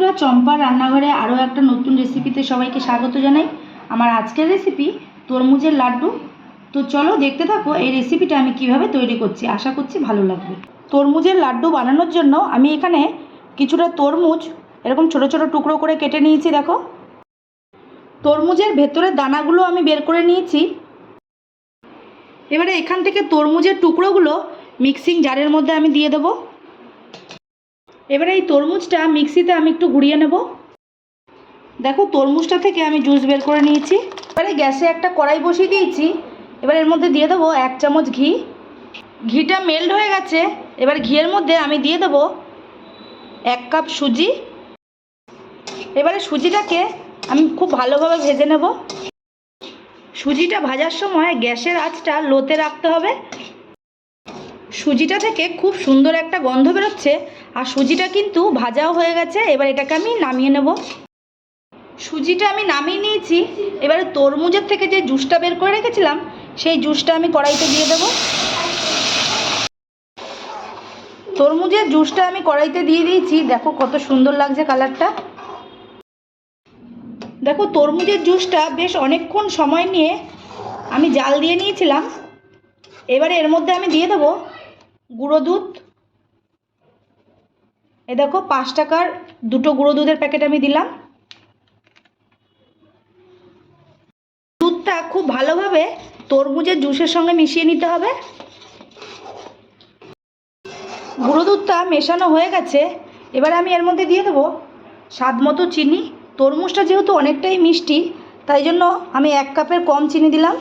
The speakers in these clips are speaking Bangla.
বন্ধুরা চম্পার রান্নাঘরে আরও একটা নতুন রেসিপিতে সবাইকে স্বাগত জানাই। আমার আজকের রেসিপি তরমুজের লাড্ডু। তো চলো দেখতে থাকো এই রেসিপিটা আমি কীভাবে তৈরি করছি। আশা করছি ভালো লাগবে। তরমুজের লাড্ডু বানানোর জন্য আমি এখানে কিছুটা তরমুজ, এরকম ছোট ছোট টুকরো করে কেটে নিয়েছি, দেখো। তরমুজের ভেতরের দানাগুলো আমি বের করে নিয়েছি। এবারে এখান থেকে তরমুজের টুকরোগুলো মিক্সিং জারের মধ্যে আমি দিয়ে দেবো। এবারে এই তরমুজটা মিক্সিতে আমি একটু ঘুরিয়ে নেব। দেখো, তরমুজটা থেকে আমি জুস বের করে নিয়েছি। এবারে গ্যাসে একটা কড়াই বসিয়ে দিয়েছি। এবার এর মধ্যে দিয়ে দেবো এক চামচ ঘি। ঘিটা মেল্ট হয়ে গেছে। এবার ঘিয়ের মধ্যে আমি দিয়ে দেবো এক কাপ সুজি। এবারে সুজিটাকে আমি খুব ভালোভাবে ভেজে নেব। সুজিটা ভাজার সময় গ্যাসের আঁচটা লোতে রাখতে হবে। সুজিটা থেকে খুব সুন্দর একটা গন্ধ বেরোচ্ছে। আর সুজিটা কিন্তু ভাজাও হয়ে গেছে, এবার এটাকে আমি নামিয়ে নেব। সুজিটা আমি নামিয়ে নিয়েছি, এবারে তরমুজের থেকে যে জুসটা বের করে রেখেছিলাম, সেই জুসটা আমি কড়াইতে দিয়ে দেব। তরমুজের জুসটা আমি কড়াইতে দিয়ে দিয়েছি, দেখো কত সুন্দর লাগছে কালারটা। দেখো তরমুজের জুসটা বেশ অনেকক্ষণ সময় নিয়ে আমি জাল দিয়ে নিয়েছিলাম, এবারে এর মধ্যে আমি দিয়ে দেবো গুঁড়ো দুধ। এ দেখো, পাঁচ টাকার দুটো গুঁড়ো দুধের প্যাকেট আমি দিলাম। দুধটা খুব ভালোভাবে তরমুজের জুসের সঙ্গে মিশিয়ে নিতে হবে। গুঁড়ো দুধটা মেশানো হয়ে গেছে। এবার আমি এর মধ্যে দিয়ে দেবো স্বাদ মতো চিনি। তরমুজটা যেহেতু অনেকটাই মিষ্টি, তাই জন্য আমি এক কাপের কম চিনি দিলাম।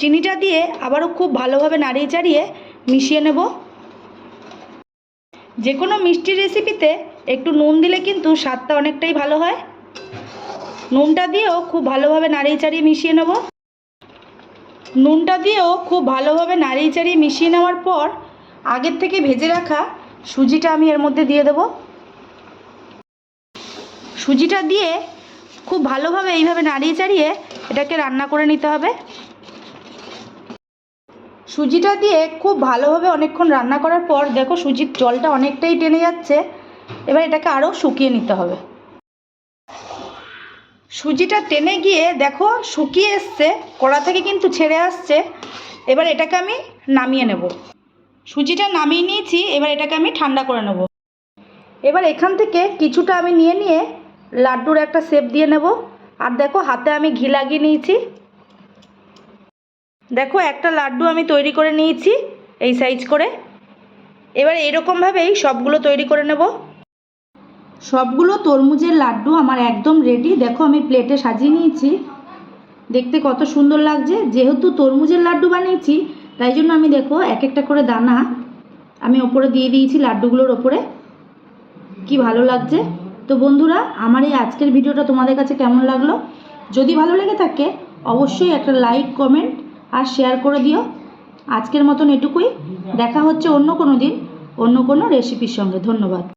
চিনিটা দিয়ে আবারও খুব ভালোভাবে নাড়িয়ে চাড়িয়ে মিশিয়ে নেব। যে কোনো মিষ্টি রেসিপিতে একটু নুন দিলে কিন্তু স্বাদটা অনেকটাই ভালো হয়। নুনটা দিয়েও খুব ভালোভাবে নাড়িয়ে চাড়িয়ে মিশিয়ে নেব। নুনটা দিয়েও খুব ভালোভাবে নাড়িয়ে চাড়িয়ে মিশিয়ে নেওয়ার পর আগের থেকে ভেজে রাখা সুজিটা আমি এর মধ্যে দিয়ে দেব। সুজিটা দিয়ে খুব ভালোভাবে এইভাবে নাড়িয়ে চাড়িয়ে এটাকে রান্না করে নিতে হবে। সুজিটা দিয়ে খুব ভালোভাবে অনেকক্ষণ রান্না করার পর দেখো সুজির জলটা অনেকটাই টেনে যাচ্ছে। এবার এটাকে আরও শুকিয়ে নিতে হবে। সুজিটা টেনে গিয়ে দেখো শুকিয়ে এসছে, কড়া থেকে কিন্তু ছেড়ে আসছে। এবার এটাকে আমি নামিয়ে নেব। সুজিটা নামিয়ে নিয়েছি, এবার এটাকে আমি ঠান্ডা করে নেব। এবার এখান থেকে কিছুটা আমি নিয়ে নিয়ে লাড্ডুর একটা শেপ দিয়ে নেব। আর দেখো হাতে আমি ঘি লাগিয়ে নিয়েছি। দেখো, একটা লাড্ডু আমি তৈরি করে নিয়েছি, এই সাইজ করে। এবার এরকমভাবেই সবগুলো তৈরি করে নেব। সবগুলো তরমুজের লাড্ডু আমার একদম রেডি দেখো, আমি প্লেটে সাজিয়ে নিয়েছি। দেখতে কত সুন্দর লাগছে। যেহেতু তরমুজের লাড্ডু বানিয়েছি, তাই জন্য আমি দেখো, এক একটা করে দানা আমি ওপরে দিয়ে দিয়েছি লাড্ডুগুলোর ওপরে। কি ভালো লাগছে। তো বন্ধুরা, আমার এই আজকের ভিডিওটা তোমাদের কাছে কেমন লাগল? যদি ভালো লেগে থাকে, অবশ্যই একটা লাইক কমেন্ট আর শেয়ার করে দিও। আজকের মতন এটুকুই। দেখা হচ্ছে অন্য কোনো দিন, অন্য কোনো রেসিপির সঙ্গে। ধন্যবাদ।